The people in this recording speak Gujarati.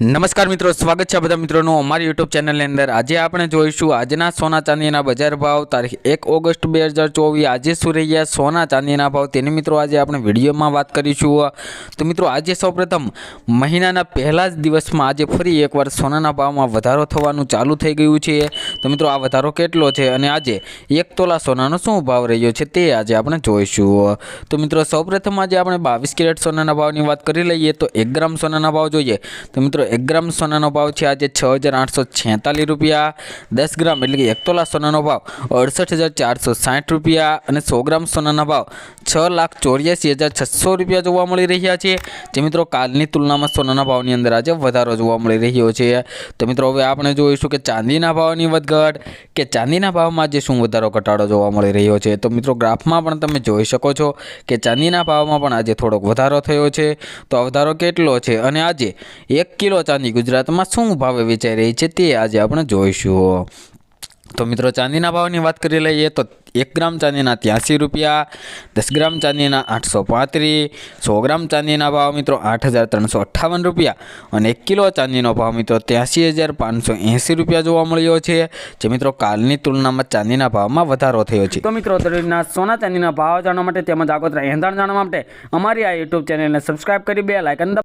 નમસ્કાર મિત્રો, સ્વાગત છે બધા મિત્રોનું અમારી યુટ્યુબ ચેનલની અંદર. આજે આપણે જોઈશું આજના સોના ચાંદીના બજાર ભાવ, તારીખ એક ઓગસ્ટ બે હજાર ચોવીસ. આજે શું રહ્યા સોના ચાંદીના ભાવ તેની મિત્રો આજે આપણે વિડીયોમાં વાત કરીશું. તો મિત્રો, આજે સૌપ્રથમ મહિનાના પહેલા જ દિવસમાં આજે ફરી એકવાર સોનાના ભાવમાં વધારો થવાનું ચાલુ થઈ ગયું છે. તો મિત્રો, આ વધારો કેટલો છે અને આજે એક તોલા સોનાનો શું ભાવ રહ્યો છે તે આજે આપણે જોઈશું. તો મિત્રો, સૌપ્રથમ આજે આપણે બાવીસ કેરેટ સોનાના ભાવની વાત કરી લઈએ તો એક ગ્રામ સોનાના ભાવ જોઈએ. તો મિત્રો એક ગ્રામ સોનાનો ભાવ છે આજે છ હજાર આઠસો છેતાલીસ રૂપિયા, દસ ગ્રામ એટલે કે એક તોલા સોનાનો ભાવ અડસઠ હજાર ચારસો સાઠ રૂપિયા અને સો ગ્રામ સોનાના ભાવ છ લાખ ચોર્યાસી હજાર છસો રૂપિયા જોવા મળી રહ્યા છે. જે મિત્રો કાલની તુલનામાં સોનાના ભાવની અંદર આજે વધારો જોવા મળી રહ્યો છે. તો મિત્રો હવે આપણે જોઈશું કે ચાંદીના ભાવની વધઘટ કે ચાંદીના ભાવમાં આજે શું વધારો ઘટાડો જોવા મળી રહ્યો છે. તો મિત્રો ગ્રાફમાં પણ તમે જોઈ શકો છો કે ચાંદીના ભાવમાં પણ આજે થોડોક વધારો થયો છે. તો વધારો કેટલો છે? અને આજે એક કિલો ચાંદી ગુજરાતમાં શું ભાવે વેચાઈ રહી છે તે આજે આપણે જોઈશું. તો મિત્રો, ચાંદીના ભાવની વાત કરી લઈએ તો એક ગ્રામ ચાંદીના ત્યાંસી રૂપિયા, દસ ગ્રામ ચાંદીના આઠસો પાંત્રીસ, સો ગ્રામ ચાંદીના ભાવ મિત્રો આઠ હજાર ત્રણસો અઠ્ઠાવન રૂપિયા અને એક કિલો ચાંદીનો ભાવ મિત્રો ત્યાંસી હજાર પાંચસો એંસી રૂપિયા જોવા મળ્યો છે, જે મિત્રો કાલની તુલનામાં ચાંદીના ભાવમાં વધારો થયો છે. તો મિત્રો, દરેકના સોના ચાંદીના ભાવ જાણવા માટે તેમજ આગોતરા એંધાણ જાણવા માટે અમારી આ યુટ્યુબ ચેનલને સબસ્ક્રાઈબ કરી, બે લાઇકન